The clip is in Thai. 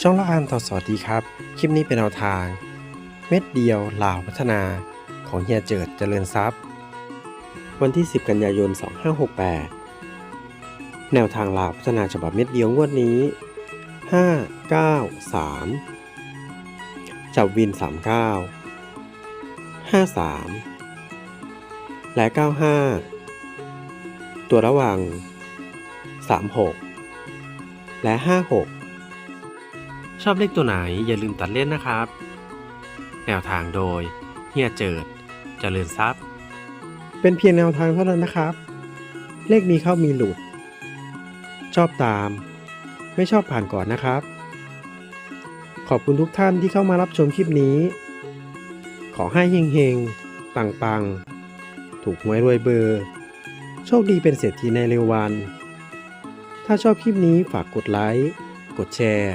ช่องละอันต่อสวัสดีครับ คลิปนี้เป็นแนวทาง เม็ดเดียวลาวพัฒนาของเฮียเจิดเจริญทรัพย์ วันที่ 10 กันยายน 2568 แนวทางลาวพัฒนาฉบับเม็ดเดียวงวดนี้ 5 9 3 จับวิน 39 53 และ 95 ตัวระหว่าง36 และ 56 ชอบเลขตัวไหนอย่าลืมตัดเล่นนะครับ แนวทางโดยเฮียเจิดเจริญทรัพย์ เป็นเพียงแนวทางเท่านั้นนะครับ เลขมีเข้ามีหลุด ชอบตาม ไม่ชอบผ่านก่อนนะครับ ขอบคุณทุกท่านที่เข้ามารับชมคลิปนี้ ขอให้เฮงๆ ปังๆ ถูกหวยรวยเบอร์ โชคดีเป็นเศรษฐีในเร็ววัน ถ้าชอบคลิปนี้ฝากกดไลค์ กดแชร์